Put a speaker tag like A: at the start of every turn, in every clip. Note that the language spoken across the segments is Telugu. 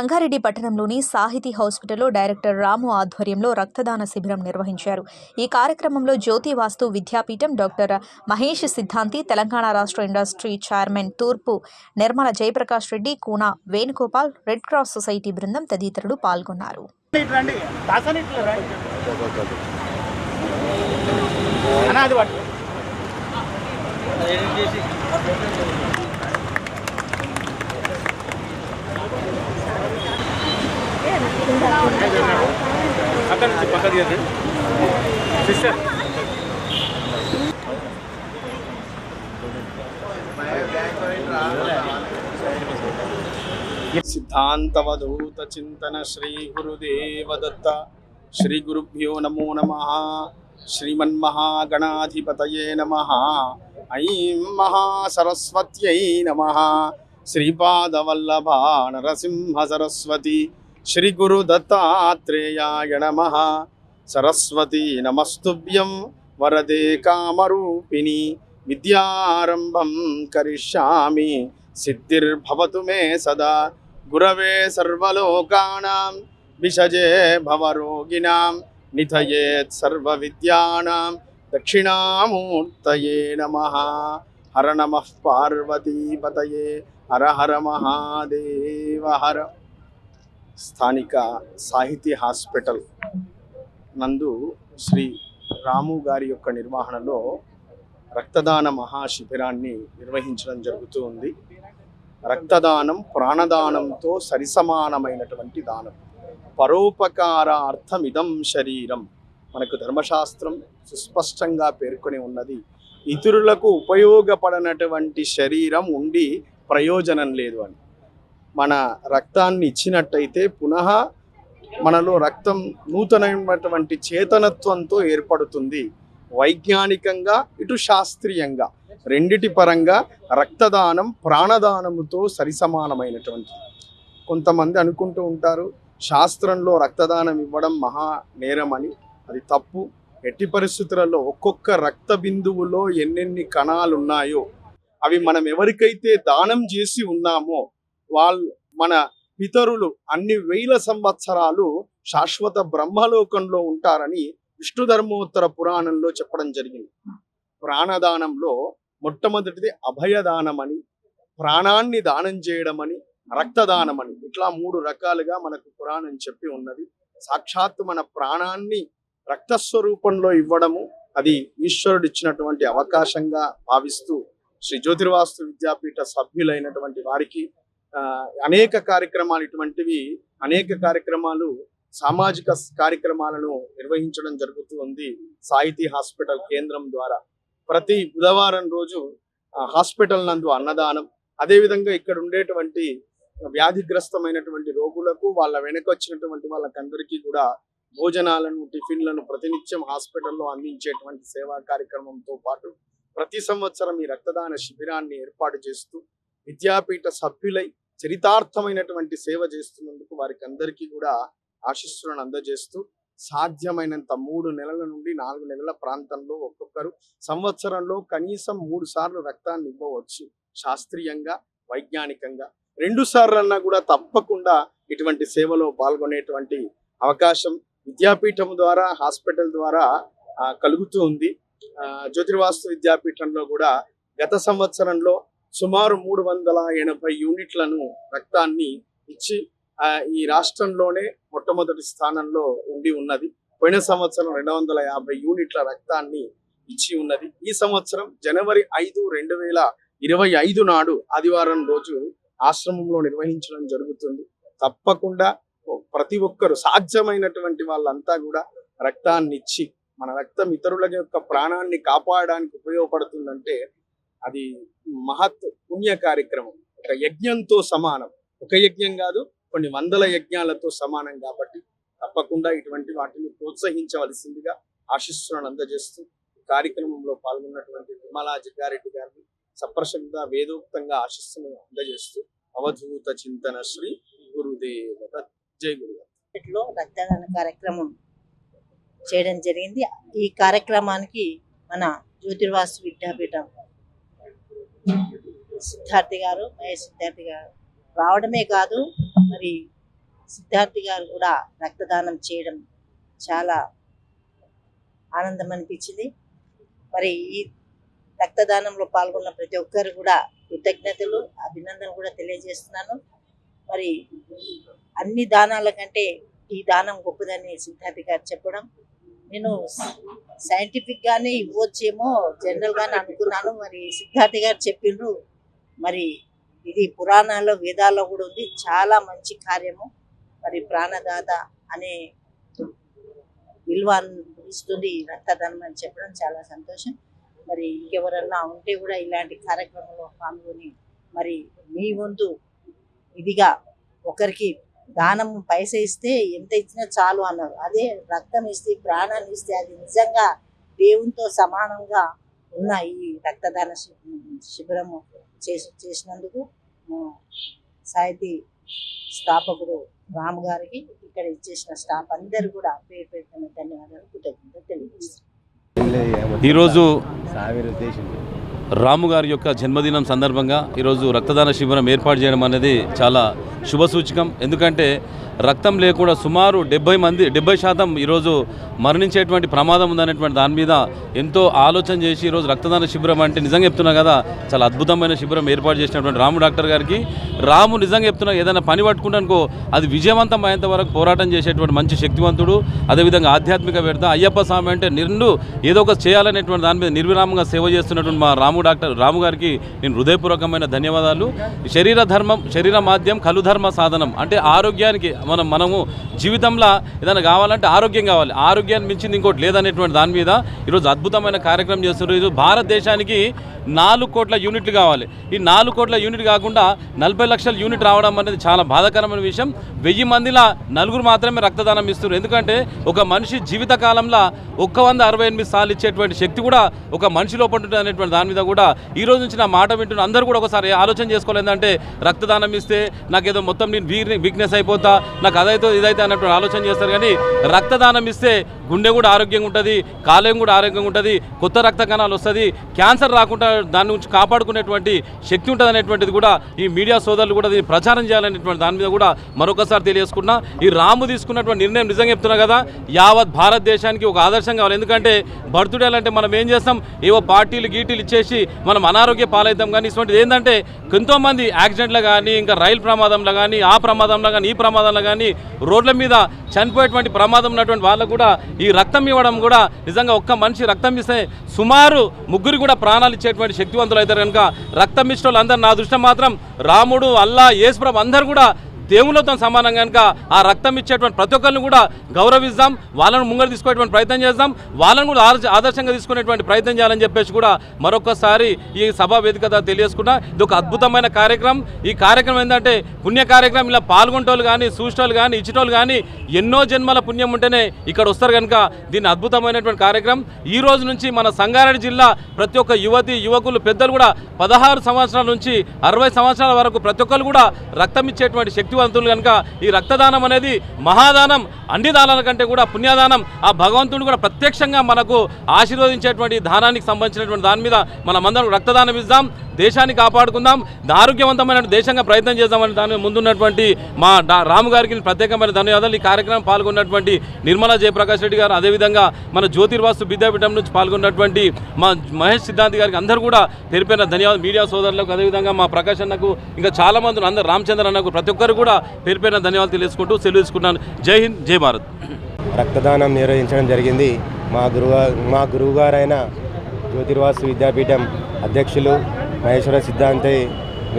A: సంగారెడ్డి పట్టణంలోని సాహితీ హాస్పిటల్లో డైరెక్టర్ రాము ఆధ్వర్యంలో రక్తదాన శిబిరం నిర్వహించారు. ఈ కార్యక్రమంలో జ్యోతి వాస్తు విద్యాపీఠం డాక్టర్ మహేష్ సిద్ధాంతి తెలంగాణ రాష్ట్ర ఇండస్ట్రీ చైర్మన్ తూర్పు Nirmala Jayaprakash Reddy Koona Venugopal red cross society బృందం తదితరులు పాల్గొన్నారు
B: ఇటు రండి దాసాని ఇట్లా రండి అన్నా అది పట్టు అక్కడ నుంచి పక్కన తీయండి సిస్టర్ సిద్ధాంతవధూత చింతన శ్రీ గురుదేవదత్త శ్రీ గురుభ్యో నమో నమ. శ్రీమన్మహాగణాధిపతయే నమ. ఐం మహాసరస్వత్యై నమ. శ్రీపాదవల్లభా నరసింహ సరస్వతి శ్రీ గురు దత్తాత్రేయాయ నమ. సరస్వతి నమస్తుభ్యం వరదే కామరూపిణి. విద్యారంభం కరిష్యామి. సిద్ధిర్భవతు మే సదా. గురవే సర్వలోకానాం. విషజే భవరోగిణాం. నిధయేత్ సర్వ విద్యానాం దక్షిణామూర్తయే నమ. హర నమ పార్వతీపతయే. హర హర మహాదేవ హర. స్థానిక సాహితీ హాస్పిటల్ నందు శ్రీ రాము గారి యొక్క నిర్వహణలో రక్తదాన మహాశిబిరాన్ని నిర్వహించడం జరుగుతూ ఉంది. రక్తదానం ప్రాణదానంతో సరిసమానమైనటువంటి దానం. పరోపకారార్థమిదం శరీరం మనకు ధర్మశాస్త్రం సుస్పష్టంగా పేర్కొని ఉన్నది. ఇతరులకు ఉపయోగపడనటువంటి శరీరం ఉండి ప్రయోజనం లేదు అని. మన రక్తాన్ని ఇచ్చినట్టయితే పునః మనలో రక్తం నూతనమైనటువంటి చేతనత్వంతో ఏర్పడుతుంది. వైజ్ఞానికంగా ఇటు శాస్త్రీయంగా. రెండిటి పరంగా రక్తదానం ప్రాణదానముతో సరిసమానమైనటువంటి కొంతమంది అనుకుంటూ ఉంటారు శాస్త్రంలో రక్తదానం ఇవ్వడం మహా నేరమని. అది తప్పు. ఎట్టి పరిస్థితులలో ఒక్కొక్క రక్త బిందువులో ఎన్నెన్ని కణాలు ఉన్నాయో అవి మనం ఎవరికైతే దానం చేసి ఉన్నామో వాళ్ళు మన పితరులు అన్ని వేల సంవత్సరాలు శాశ్వత బ్రహ్మలోకంలో ఉంటారని విష్ణు ధర్మోత్తర పురాణంలో చెప్పడం జరిగింది. ప్రాణదానంలో మొట్టమొదటిది అభయదానమని ప్రాణాన్ని దానం చేయడమని రక్తదానమని ఇట్లా మూడు రకాలుగా మనకు పురాణం చెప్పి ఉన్నది. సాక్షాత్తు మన ప్రాణాన్ని రక్తస్వరూపంలో ఇవ్వడము అది ఈశ్వరుడు ఇచ్చినటువంటి అవకాశంగా భావిస్తూ శ్రీ జ్యోతిర్వాస్తు విద్యాపీఠ సభ్యులైనటువంటి వారికి అనేక కార్యక్రమాలు ఇటువంటివి అనేక కార్యక్రమాలు సామాజిక కార్యక్రమాలను నిర్వహించడం జరుగుతూ ఉంది సాహితీ హాస్పిటల్ కేంద్రం ద్వారా. ప్రతి బుధవారం రోజు హాస్పిటల్ నందు అన్నదానం. అదేవిధంగా ఇక్కడ ఉండేటువంటి వ్యాధిగ్రస్తమైనటువంటి రోగులకు వాళ్ళ వెనక వచ్చినటువంటి వాళ్ళకందరికీ కూడా భోజనాలను టిఫిన్లను ప్రతినిత్యం హాస్పిటల్లో అందించేటువంటి సేవా కార్యక్రమంతో పాటు ప్రతి సంవత్సరం ఈ రక్తదాన శిబిరాన్ని ఏర్పాటు చేస్తూ విద్యాపీఠ సభ్యులై చరితార్థమైనటువంటి సేవ చేస్తున్నందుకు వారికి అందరికీ కూడా ఆశీస్సులను అందజేస్తూ సాధ్యమైనంత మూడు నెలల నుండి నాలుగు నెలల ప్రాంతంలో ఒక్కొక్కరు సంవత్సరంలో కనీసం మూడు సార్లు రక్తాన్ని ఇవ్వవచ్చు శాస్త్రీయంగా వైజ్ఞానికంగా. రెండు సార్లన్నా కూడా తప్పకుండా ఇటువంటి సేవలో పాల్గొనేటువంటి అవకాశం విద్యాపీఠం ద్వారా హాస్పిటల్ ద్వారా కలుగుతూ ఉంది. ఆ, జ్యోతిర్వాస్తు విద్యాపీఠంలో కూడా గత సంవత్సరంలో సుమారు మూడు వందల ఎనభై యూనిట్లను రక్తాన్ని ఇచ్చి ఈ రాష్ట్రంలోనే మొట్టమొదటి స్థానంలో ఉండి ఉన్నది. పోయిన సంవత్సరం రెండు వందల యాభై యూనిట్ల రక్తాన్ని ఇచ్చి ఉన్నది. ఈ సంవత్సరం జనవరి ఐదు రెండు వేల ఇరవై ఐదు నాడు ఆదివారం రోజు ఆశ్రమంలో నిర్వహించడం జరుగుతుంది. తప్పకుండా ప్రతి ఒక్కరు సాధ్యమైనటువంటి వాళ్ళంతా కూడా రక్తాన్ని ఇచ్చి మన రక్తం ఇతరుల యొక్క ప్రాణాన్ని కాపాడడానికి ఉపయోగపడుతుందంటే అది మహత్ పుణ్య కార్యక్రమం. ఒక యజ్ఞంతో సమానం. ఒక యజ్ఞం కాదు కొన్ని వందల యజ్ఞాలతో సమానం కాబట్టి తప్పకుండా ఇటువంటి వాటిని ప్రోత్సహించవలసిందిగా ఆశిస్సులను అందజేస్తూ ఈ కార్యక్రమంలో పాల్గొన్నటువంటి విమలా జగ్గారెడ్డి గారిని సప్రశబ్ద వేదోక్తంగా ఆశిస్సును అందజేస్తూ అవధూత చింతన శ్రీ గురుదేవ జై గురుదేవ్
C: రక్తదాన కార్యక్రమం చేయడం జరిగింది. ఈ కార్యక్రమానికి మన జ్యోతిర్వాసు విద్యాపీఠం సిద్ధార్థి గారు మహేష్ సిద్ధార్థి గారు రావడమే కాదు మరి సిద్ధార్థి గారు కూడా రక్తదానం చేయడం చాలా ఆనందం అనిపించింది మరి ఈ రక్తదానంలో పాల్గొన్న ప్రతి ఒక్కరు కూడా కృతజ్ఞతలు అభినందనలు కూడా తెలియజేస్తున్నాను. మరి అన్ని దానాల కంటే ఈ దానం గొప్పదని సిద్ధార్థి గారు చెప్పడం నేను సైంటిఫిక్ గానే ఇవ్వచ్చేమో జనరల్ గానే అనుకున్నాను. మరి సిద్ధార్థి గారు చెప్పిండ్రు. మరి ఇది పురాణాల్లో వేదాల్లో కూడా ఉంది. చాలా మంచి కార్యము. మరి ప్రాణదాత అనే విలువ ఇస్తుంది రక్తదానం అని చెప్పడం చాలా సంతోషం. మరి ఇంకెవరన్నా ఉంటే కూడా ఇలాంటి కార్యక్రమంలో పాల్గొని మరి మీ వంతు ఇదిగా ఒకరికి దానం పైస ఇస్తే ఎంత ఇచ్చినా చాలు అన్నారు. అదే రక్తం ఇస్తే ప్రాణాన్ని ఇస్తే అది నిజంగా దేవునితో సమానంగా ఉన్న ఈ రక్తదాన శిబిరము చేసి చేసినందుకు మా సాహితీ స్థాపకుడు రామ్ గారికి ఇక్కడ ఇచ్చేసిన స్టాఫ్ అందరు కూడా పేరు పెడుతున్న ధన్యవాదాలు కృతజ్ఞత తెలియజేస్తున్నాను
D: ఈరోజు రాము గారి యొక్క జన్మదినం సందర్భంగా ఈరోజు రక్తదాన శిబిరం ఏర్పాటు చేయడం అనేది చాలా శుభసూచకం. ఎందుకంటే రక్తం లేకుండా సుమారు డెబ్బై మంది డెబ్బై శాతం ఈరోజు మరణించేటువంటి ప్రమాదం ఉందనేటువంటి దాని మీద ఎంతో ఆలోచన చేసి ఈరోజు రక్తదాన శిబిరం అంటే నిజంగా చెప్తున్నా కదా చాలా అద్భుతమైన శిబిరం ఏర్పాటు చేసినటువంటి రాము డాక్టర్ గారికి. రాము నిజంగా చెప్తున్నా ఏదైనా పని పట్టుకుంటానుకో అది విజయవంతం అయ్యేంత వరకు పోరాటం చేసేటువంటి మంచి శక్తివంతుడు అదేవిధంగా ఆధ్యాత్మికవేత్త అయ్యప్ప స్వామి అంటే నిండు ఏదో ఒక చేయాలనేటువంటి దాని మీద నిర్విరామంగా సేవ చేస్తున్నటువంటి మా రాము డాక్టర్ రాము గారికి నేను హృదయపూర్వకమైన ధన్యవాదాలు. శరీర ధర్మం శరీర మాధ్యం కలుధ ధర్మ సాధనం అంటే ఆరోగ్యానికి మనం మనము జీవితంలో ఏదైనా కావాలంటే ఆరోగ్యం కావాలి. ఆరోగ్యాన్ని మించింది ఇంకోటి లేదనేటువంటి దాని మీద ఈరోజు అద్భుతమైన కార్యక్రమం చేస్తున్నారు. ఈరోజు భారతదేశానికి నాలుగు కోట్ల యూనిట్లు కావాలి. ఈ నాలుగు కోట్ల యూనిట్ కాకుండా నలభై లక్షల యూనిట్ రావడం అనేది చాలా బాధాకరమైన విషయం. వెయ్యి మందిలా నలుగురు మాత్రమే రక్తదానం ఇస్తున్నారు. ఎందుకంటే ఒక మనిషి జీవిత కాలంలో ఒక్క వంద అరవై ఎనిమిది సార్లు ఇచ్చేటువంటి శక్తి కూడా ఒక మనిషి లోపల ఉంటుంది అనేటువంటి దాని మీద కూడా ఈ రోజు నుంచి నా మాట వింటున్న అందరూ కూడా ఒకసారి ఆలోచన చేసుకోవాలి. ఏంటంటే రక్తదానం ఇస్తే నాకేదో మొత్తం నేను వీక్ వీక్నెస్ అయిపోతా నాకు అదైతే ఇదైతే అన్నటువంటి ఆలోచన చేస్తారు. కానీ రక్తదానం ఇస్తే గుండె కూడా ఆరోగ్యంగా ఉంటుంది కాలేయం కూడా ఆరోగ్యంగా ఉంటుంది కొత్త రక్త కణాలు వస్తుంది క్యాన్సర్ రాకుండా దాని నుంచి కాపాడుకునేటువంటి శక్తి ఉంటుంది అనేటువంటిది కూడా ఈ మీడియా సోదరులు కూడా దీన్ని ప్రచారం చేయాలనేటువంటి దాని మీద కూడా మరొకసారి తెలియజేసుకున్నా. ఈ రాము తీసుకున్నటువంటి నిర్ణయం నిజంగా చెప్తున్నా కదా యావత్ భారతదేశానికి ఒక ఆదర్శం కావాలి. ఎందుకంటే బర్త్డే అంటే మనం ఏం చేస్తాం? ఏవో పార్టీలు గీటీలు ఇచ్చేసి మనం అనారోగ్య పాలవుతాం. కానీ ఇటువంటిది ఏంటంటే ఎంతోమంది యాక్సిడెంట్లు కానీ ఇంకా రైలు ప్రమాదంలో కానీ ఆ ప్రమాదంలో కానీ ఈ ప్రమాదంలో కానీ రోడ్ల మీద చనిపోయేటువంటి ప్రమాదం ఉన్నటువంటి వాళ్ళకు కూడా ఈ రక్తం ఇవ్వడం కూడా నిజంగా ఒక్క మనిషి రక్తం ఇస్తే సుమారు ముగ్గురు కూడా ప్రాణాలు ఇచ్చేటువంటి శక్తివంతులు అవుతారు కనుక రక్తం ఇచ్చిన వాళ్ళందరూ నా దృష్టి మాత్రం రాముడు అల్లా యేసుప్రభు అందరూ కూడా దేవుళ్ళతో సమానం కనుక ఆ రక్తం ఇచ్చేటువంటి ప్రతి ఒక్కరిని కూడా గౌరవిస్తాం వాళ్ళను ముంగర తీసుకునేటువంటి ప్రయత్నం చేద్దాం వాళ్ళని కూడా ఆదర్శ- ఆదర్శంగా తీసుకునేటువంటి ప్రయత్నం చేయాలని చెప్పేసి కూడా మరొకసారి ఈ సభా వేదిక తెలియజేసుకున్నా ఇది ఒక అద్భుతమైన కార్యక్రమం. ఈ కార్యక్రమం ఏంటంటే పుణ్య కార్యక్రమం. ఇలా పాల్గొంటోళ్ళు కానీ చూసేటోళ్ళు కానీ ఇచ్చేటోళ్ళు కానీ ఎన్నో జన్మల పుణ్యం ఉంటేనే ఇక్కడ వస్తారు కనుక దీన్ని అద్భుతమైనటువంటి కార్యక్రమం. ఈ రోజు నుంచి మన సంగారెడ్డి జిల్లా ప్రతి ఒక్క యువతి యువకులు పెద్దలు కూడా పదహారు సంవత్సరాల నుంచి అరవై సంవత్సరాల వరకు ప్రతి ఒక్కరు కూడా రక్తం ఇచ్చేటువంటి శక్తి శక్తివంతులు కనుక ఈ రక్తదానం అనేది మహాదానం అన్ని దానాల కంటే కూడా పుణ్యదానం. ఆ భగవంతుడు కూడా ప్రత్యక్షంగా మనకు ఆశీర్వదించేటువంటి దానానికి సంబంధించినటువంటి దాని మీద మనమందరం రక్తదానం ఇద్దాం. దేశాన్ని కాపాడుకుందాం ఆరోగ్యవంతమైన దేశంగా ప్రయత్నం చేద్దామని దాని ముందున్నటువంటి మా రాము గారికి ప్రత్యేకమైన ధన్యవాదాలు. ఈ కార్యక్రమం పాల్గొన్నటువంటి నిర్మలా జయప్రకాష్ రెడ్డి గారు అదేవిధంగా మన జ్యోతిర్వాస్తు విద్యాపీఠం నుంచి పాల్గొన్నటువంటి మా మహేష్ సిద్ధాంతి గారికి అందరూ కూడా తెలిపిన ధన్యవాదాలు. మీడియా సోదరులకు అదేవిధంగా మా ప్రకాష్ అన్నకు ఇంకా చాలా మంది అందరు రామచంద్ర అన్నకు ప్రతి ఒక్కరు కూడా పేరుపైన ధన్యవాదాలు తెలియజేసుకుంటూ సెలవు తీసుకున్నాను జై హింద్ జై భారత్.
E: రక్తదానం నిర్వహించడం జరిగింది. మా గురువు మా గురువుగారైన జ్యోతిర్వాసు విద్యాపీఠం అధ్యక్షులు మహేశ్వర సిద్ధాంతి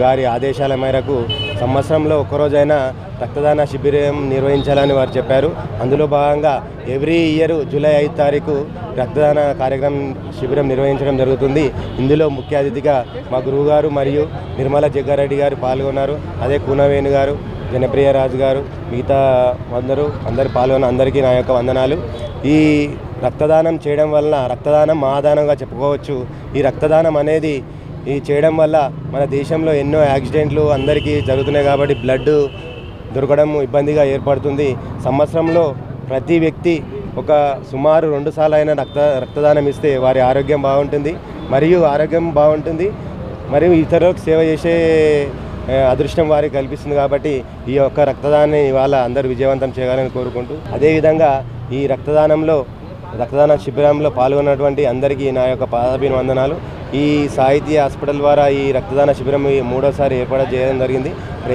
E: గారి ఆదేశాల మేరకు సంవత్సరంలో ఒక్కరోజైనా రక్తదాన శిబిరం నిర్వహించాలని వారు చెప్పారు. అందులో భాగంగా ఎవ్రీ ఇయర్ జూలై ఐదు తారీఖు రక్తదాన కార్యక్రమం శిబిరం నిర్వహించడం జరుగుతుంది. ఇందులో ముఖ్య అతిథిగా మా గురువుగారు మరియు నిర్మల జగ్గారెడ్డి గారు పాల్గొన్నారు. అదే కూనవేణు గారు జనప్రియ రాజు గారు మిగతా అందరూ అందరు పాల్గొన్న అందరికీ నా యొక్క వందనాలు. ఈ రక్తదానం చేయడం వలన రక్తదానం మహాదానంగా చెప్పుకోవచ్చు. ఈ రక్తదానం అనేది ఈ చేయడం వల్ల మన దేశంలో ఎన్నో యాక్సిడెంట్లు అందరికీ జరుగుతున్నాయి కాబట్టి బ్లడ్ దొరకడం ఇబ్బందిగా ఏర్పడుతుంది. సంవత్సరంలో ప్రతి వ్యక్తి ఒక సుమారు రెండు సార్లు అయిన రక్త రక్తదానం ఇస్తే వారి ఆరోగ్యం బాగుంటుంది. మరియు ఆరోగ్యం బాగుంటుంది. మరియు ఇతరులకు సేవ చేసే అదృష్టం వారికి కల్పిస్తుంది కాబట్టి ఈ యొక్క రక్తదానాన్ని ఇవాళ అందరూ విజయవంతం చేయాలని కోరుకుంటూ అదేవిధంగా ఈ రక్తదానంలో రక్తదాన శిబిరంలో పాల్గొన్నటువంటి అందరికీ నా యొక్క పాదాభివందనాలు. ఈ సాహితీ హాస్పిటల్ ద్వారా ఈ రక్తదాన శిబిరం ఈ మూడోసారి ఏర్పాటు చేయడం జరిగింది.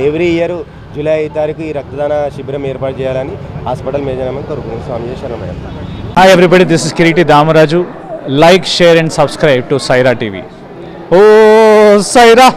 E: ఎవ్రీ ఇయర్ జూలై ఐదు తారీఖు ఈ రక్తదాన శిబిరం ఏర్పాటు చేయాలని హాస్పిటల్ మేనేజ్మెంట్ కోరుకుంటున్నాం. స్వామి శరణమయ్య
F: hi everybody this is Kiriti Damaraju like share and subscribe to Saira TV oh Sye Raa